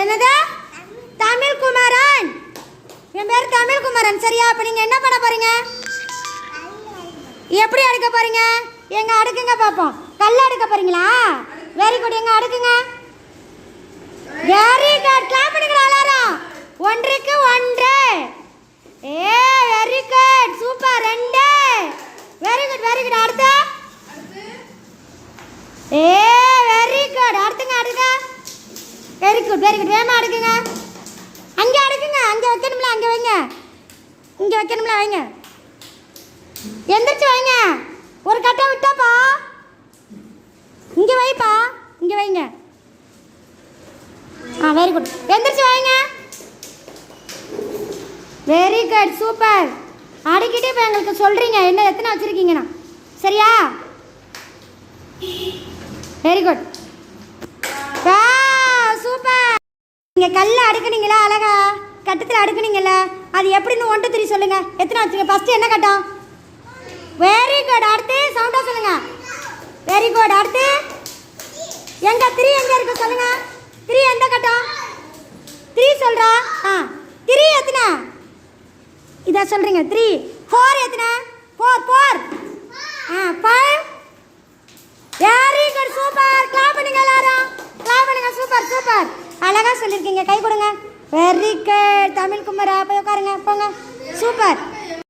என்னது? தமிழ் குமாரன் என் பேர் தமிழ் குமாரன் சரியா? அப்போ நீங்கள் என்ன பண்ண போறீங்க? எப்படி அடுக்க போறீங்க? எங்க அடுக்குங்க பார்ப்போம் கல் அடுக்க போறீங்களா? வெரி குட் எங்க அடுக்குங்க? வெரி குட் கிளாப் பண்ணுங்க எல்லாரும். ஒன்றுக்கு ஒன்று. ஏ வெரி குட் சூப்பர் ரெண்டு. வெரி குட் வெரி குட் அடுத்து? ஏ வெரி குட் அடுத்துங்க அடுங்க வெரி குட் வெரி குட் வேகமாக அடுக்குங்க? அங்கே அடுக்குங்க. அங்கே வைக்கணும்ல அங்கே வைங்க. இங்கே வைக்கணும்ல வைங்க. எந்திரிச்சு வைங்க. ஒரு கட்டை விட்டாப்பா. இங்கே வைப்பா. இங்கே வைங்க. ஆ வெரி குட் எந்திரிச்சு வைங்க. வெரி குட் சூப்பர் அடிக்கிட்டே இப்போ எங்களுக்கு சொல்கிறீங்க என்ன எத்தனை வச்சுருக்கீங்கண்ணா சரியா? வெரி குட் வா சூப்பர் நீங்கள் கல்ல அடுக்குனீங்களா அழகா? கட்டத்தில் அடுக்குனீங்கல்ல அது எப்படின்னு ஒன்று த்ரீ சொல்லுங்கள் எத்தனை வச்சுங்க ஃபஸ்ட்டு என்ன கட்டம்? வெரி குட் அடுத்து சவுண்டாக சொல்லுங்க. வெரி குட் அடுத்து எங்க த்ரீ எங்க இருக்கு சொல்லுங்க. த்ரீ எந்த கட்டம்? த்ரீ சொல்றா? ஆ. த்ரீ எத்தனை? இதை சொல்றீங்க. த்ரீ ஃபோர் எத்தனை? ஃபோர் ஃபோர் ஆ five very good super clap பண்ணுங்க எல்லாரும் கிளாப் பண்ணுங்க சூப்பர் அழகாக அழகா சொல்லியிருக்கீங்க கை கொடுங்க. வெரி குட் தமிழ் குமரா போய் உட்காருங்க. போங்க. சூப்பர்